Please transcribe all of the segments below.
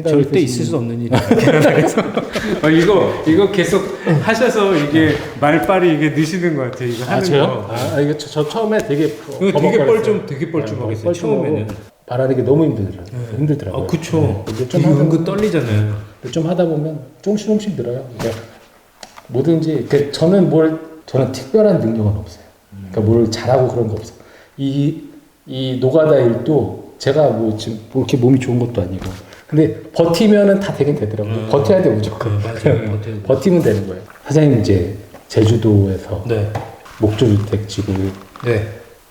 절대 드시는- 있을 수 없는 일이에요. 어, 이거 이거 계속 하셔서 이게 말빨이 이게 느시는 것 같아요. 이거 아 하는 저요? 거. 아 이거 저, 저 처음에 되게 이거 되게. 뻘쭘 되게 뻘쭘하겠어요. 뻘쭘하고 처음에는. 게 너무 힘들더라고요. 힘들더라고요. 아 그쵸. 근데 좀좀 하다 은근 떨리잖아요. 좀 하다 보면 조금씩 조금씩 늘어요. 그러니까 뭐든지 그 저는 뭘 저는 특별한 능력은 없어요. 그러니까 뭘 잘하고 그런 거 없어. 이이 노가다 일도 제가 뭐 지금 뭐 이렇게 몸이 좋은 것도 아니고 근데 버티면은 다 되긴 되더라고요. 음. 버텨야 돼 무조건. 네, 맞아요. 버텨야 돼. 버티면 되는 거예요. 사장님 이제 제주도에서 네. 목조주택 지구 네.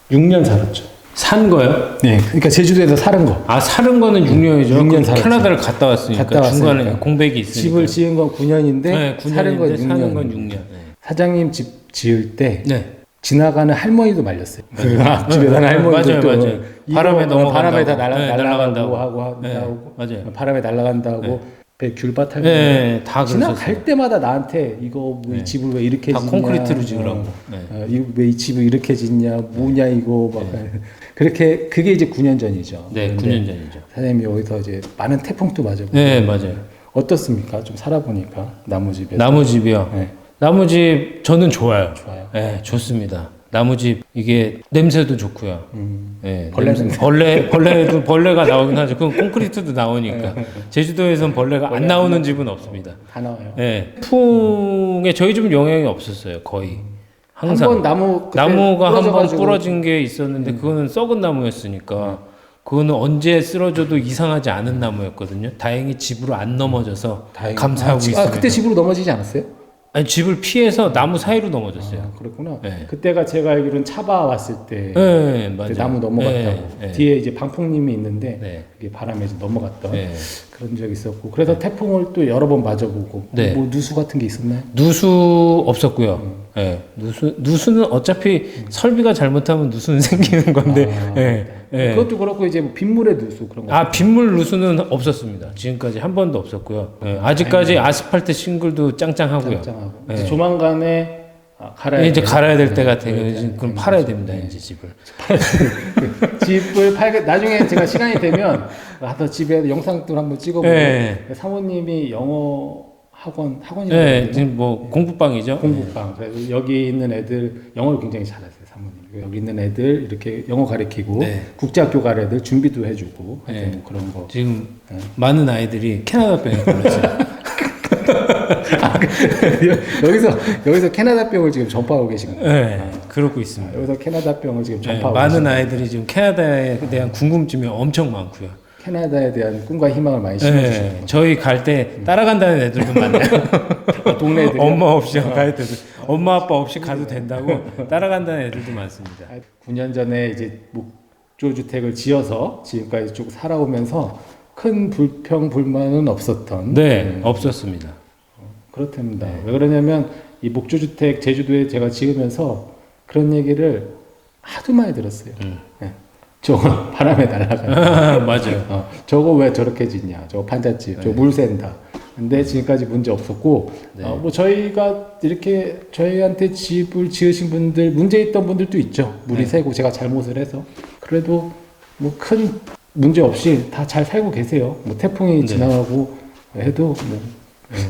6년 살았죠. 산 거요? 네, 그러니까 제주도에서 사는 거. 아 사는 거는 6년이죠. 그 6년 살았죠. 캐나다를 갔다 왔으니까 갔다 중간에 왔으니까. 공백이 있으니까. 집을 지은 건 9년인데 네, 사는 건 6년. 사는 건 6년. 사장님 집 지을 때 네. 지나가는 할머니도 말렸어요. 그 앞집에 사는 할머니도 맞아요, 또 맞아요. 바람에 뭐 넘어간다고. 바람에 다 날아, 네, 날아간다고 날아간다고. 하고 네, 한다고 맞아요. 바람에 날아간다고 배 귤밭 할고 네, 다 그랬었어요. 지나갈 때마다 나한테 이거 뭐이 네. 집을 왜 이렇게 다 짓냐 콘크리트로 지으라고. 어, 네. 어, 이왜이 집을 이렇게 짓냐 뭐냐 이거 막 그렇게 그게 이제 9년 전이죠. 네, 그런데 9년 전이죠. 사장님이 여기서 이제 많은 태풍도 맞아보고 네, 맞아요. 어떻습니까? 좀 살아보니까 나무 집에 나무 집이요. 네, 나무집 저는 좋아요. 좋아요. 네, 좋습니다. 나무집 이게 냄새도 좋고요. 음, 네, 벌레 냄새-. 벌레 벌레도 벌레가 나오긴 하죠. 그건 콘크리트도 나오니까. 네. 제주도에선 벌레가 안 나오는 집은 없습니다. 다 나와요. 네, 풍에 저희 집은 영향이 없었어요. 거의 항상 한번 나무 그때 나무가 한 번 부러져가지고 음. 부러진 게 있었는데 그거는 썩은 나무였으니까 그거는 언제 쓰러져도 이상하지 않은 나무였거든요. 다행히 집으로 안 넘어져서 다행히- 감사하고 아, 지- 있습니다. 아, 그때 집으로 넘어지지 않았어요? 아니 집을 피해서 나무 사이로 넘어졌어요. 아, 그렇구나. 네. 그때가 제가 알기로는 차바 왔을 때 네, 그때 맞아요. 나무 넘어갔다고 네, 네. 뒤에 이제 방풍님이 있는데 네. 그게 바람에 이제 넘어갔던 네. 그런 적이 있었고 그래서 태풍을 또 여러 번 맞아보고 네. 뭐 누수 같은 게 있었나요? 누수 없었고요. 음. 예, 누수 누수는 어차피 설비가 잘못하면 누수는 생기는 건데, 아, 예, 예. 그것도 그렇고 이제 뭐 빗물의 누수 그런 거. 아 빗물 누수는 없었습니다. 지금까지 한 번도 없었고요. 예, 아직까지 아스팔트 싱글도 짱짱하고요. 짱짱하고 네. 이제 조만간에 아, 갈아야 예, 이제. 갈아야 될때 같아요. 네, 이제 네, 그럼 네, 팔아야 네. 됩니다. 네. 이제 집을. 집을 팔게 나중에 제가 시간이 되면 가서 집에 영상도 한번 찍어보고 예, 사모님이 영어 학원 학원이라고 예, 해야 되나? 지금 뭐 공부방이죠. 공부방. 그래서 여기 있는 애들 영어를 굉장히 잘하세요, 사모님. 여기 있는 애들 이렇게 영어 가르치고 네. 국제학교 갈 애들 준비도 해주고 네. 하여튼 뭐 그런 거. 지금 네. 많은 아이들이 캐나다 병에 걸렸어요. 여기서 여기서 캐나다 병을 지금 전파하고 계신 거예요. 예, 그러고 있습니다. 여기서 캐나다 병을 지금 예, 전파하고 많은 계신 아이들이 지금 캐나다에 대한 궁금증이 엄청 많고요. 캐나다에 대한 꿈과 희망을 많이 예, 심어주시는 저희 갈 때 따라간다는 애들도 많아요. 거. 동네 애들이 엄마 없이 가야 돼도 엄마 아빠 없이 가도 된다고 따라간다는 애들도 많습니다. 9년 전에 이제 목조 주택을 지어서 지금까지 쭉 살아오면서 큰 불평 불만은 없었던 네, 없었습니다. 그렇답니다. 네. 왜 그러냐면 이 목조주택 제주도에 제가 지으면서 그런 얘기를 하도 많이 들었어요. 음. 예. 저거 바람에 날아가. 맞아요. 어, 저거 왜 저렇게 짓냐? 저거 판잣집, 네. 저거 물 샌다. 근데 지금까지 문제 없었고, 네. 어, 뭐 저희가 이렇게 저희한테 집을 지으신 분들 문제 있던 분들도 있죠. 물이 네. 새고 제가 잘못을 해서 그래도 뭐 큰 문제 없이 다 잘 살고 계세요. 뭐 태풍이 네. 지나가고 해도 뭐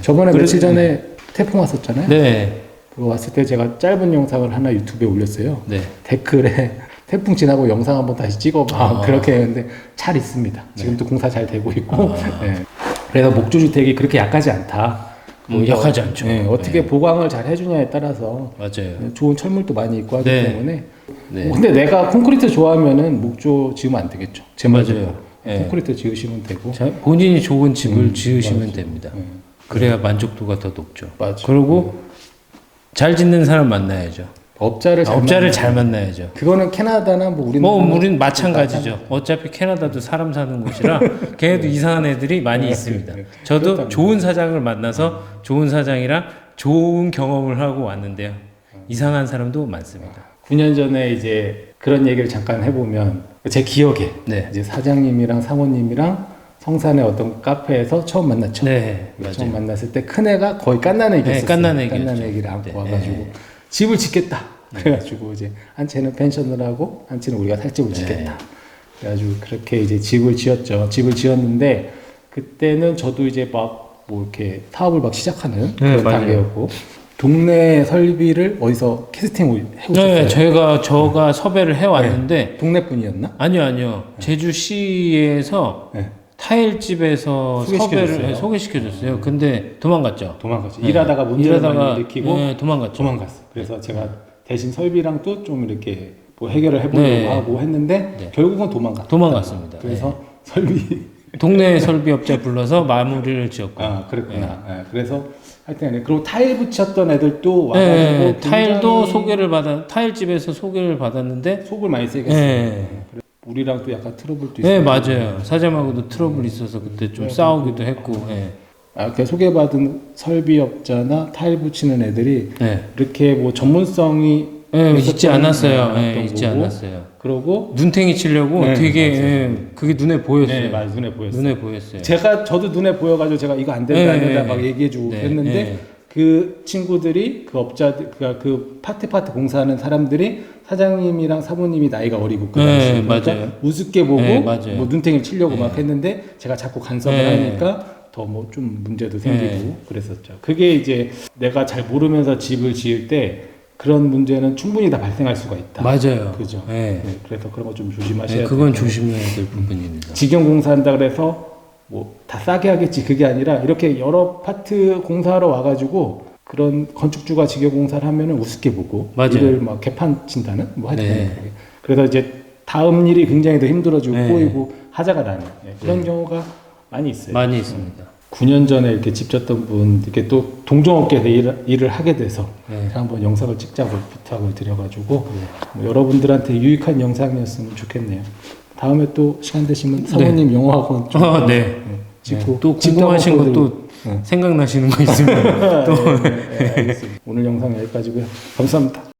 저번에 며칠 전에 태풍 왔었잖아요. 네, 그거 왔을 때 제가 짧은 영상을 하나 유튜브에 올렸어요. 네. 댓글에 태풍 지나고 영상 한번 다시 찍어봐 아. 그렇게 했는데 잘 있습니다. 지금도 공사 잘 되고 있고 아. 네. 그래서 목조 주택이 그렇게 약하지 않다. 음, 약하지 않죠. 네, 어떻게 보강을 잘 해주냐에 따라서 맞아요. 좋은 철물도 많이 있고 하기 네. 때문에 네. 근데 내가 콘크리트 좋아하면은 목조 지으면 안 되겠죠. 제 말대로 맞아요. 네. 콘크리트 지으시면 되고 자, 본인이 좋은 집을 음, 지으시면. 됩니다. 네. 그래야 만족도가 더 높죠. 맞아. 그리고 잘 짓는 사람 만나야죠. 업자를 잘 업자를 만나- 잘 만나야죠. 그거는 캐나다나 뭐 우리는 뭐 우리는 마찬가지죠. 어차피 캐나다도 사람 사는 곳이라 걔네도 이상한 애들이 많이 있습니다. 저도 그렇답니다. 좋은 사장을 만나서 좋은 사장이랑 좋은 경험을 하고 왔는데요. 이상한 사람도 많습니다. 9년 전에 이제 그런 얘기를 잠깐 해보면 제 기억에 네. 이제 사장님이랑 사모님이랑 성산의 어떤 카페에서 처음 만났죠. 네, 처음 맞아요. 만났을 때 큰 애가 거의 깐난 애기였어요. 네, 깐난 애기였죠. 깐난 애기를 안고 네. 와가지고 네. 집을 짓겠다. 그래가지고 이제 한 채는 펜션을 하고 한 채는 우리가 네. 살집을 짓겠다. 그래가지고 그렇게 이제 집을 지었죠. 집을 지었는데 그때는 저도 이제 막 뭐 이렇게 사업을 막 시작하는 네, 그런 맞아요. 단계였고 동네 설비를 어디서 캐스팅을 해오셨어요? 네, 제가 저가 섭외를 해 왔는데 동네 분이었나? 아니요, 아니요. 제주시에서 네. 타일집에서 소개시켜줬어요? 섭외를 네, 소개시켜줬어요. 근데 도망갔죠. 도망갔죠. 네. 일하다가 문제를 일하다가, 많이 일으키고 네, 도망갔죠. 도망갔어. 그래서 제가 대신 설비랑 또 좀 이렇게 뭐 해결을 해보려고 네. 하고 했는데 네. 결국은 도망갔다. 도망갔습니다. 그래서 설비 동네 설비업자 불러서 마무리를 지었고. 아 그랬구나. 예, 그래서 하여튼 그리고 타일 붙였던 애들도 와가지고 네, 타일도 소개를 받아 타일 집에서 소개를 받았는데 속을 많이 세게 했어요. 네. 우리랑 또 약간 트러블도 네 있어요. 맞아요 사장하고도 트러블 있어서 그때 네. 좀 싸우기도 했고 네. 아, 이렇게 소개받은 설비업자나 타일 붙이는 애들이 네. 이렇게 뭐 전문성이 네, 있었던 있지 않았어요 않았던 네, 있지 거고. 않았어요 그러고 눈탱이 치려고 네, 되게. 예, 그게 눈에 보였어요 네, 맞아 눈에 보였어요. 눈에 보였어요 제가 저도 눈에 보여가지고 제가 이거 안 된다 안 네, 된다 네, 막 얘기해주고 네, 했는데 네. 그 친구들이 그 업자들 그러니까 그 파트 파트 공사하는 사람들이 사장님이랑 사모님이 나이가 어리고 그 네, 당시에 그러니까 맞아요. 우습게 보고 네, 맞아요. 뭐 눈탱이를 치려고 네. 막 했는데 제가 자꾸 간섭을 네. 하니까 더 뭐 좀 문제도 생기고 네. 그랬었죠. 그게 이제 내가 잘 모르면서 집을 지을 때 그런 문제는 충분히 다 발생할 수가 있다. 맞아요 그죠. 네. 네, 그래서 그런 거 좀 조심하셔야 네, 돼요. 그건 조심해야 될 부분입니다 직영 공사한다 그래서 뭐 다 싸게 하겠지 그게 아니라 이렇게 여러 파트 공사하러 와가지고 그런 건축주가 직영 공사를 하면은 우습게 보고 맞아요. 일을 막 개판 친다는 뭐 하여튼 네. 그래서 이제 다음 일이 굉장히 더 힘들어지고 네. 꼬이고 하자가 나는 예, 그런 경우가 많이 있어요. 많이 있습니다 9년 전에 이렇게 집 졌던 분 이렇게 또 동종업계에서 일, 일을 하게 돼서 네. 한번 영상을 찍자고 부탁을 드려가지고 뭐 여러분들한테 유익한 영상이었으면 좋겠네요. 다음에 또 시간 되시면 사모님 영어학원 좀 아, 네. 네, 찍고 네. 또 궁금하신 것도 네. 생각나시는 거 있으면 또 네, 네, 알겠습니다. 오늘 영상 여기까지고요. 감사합니다.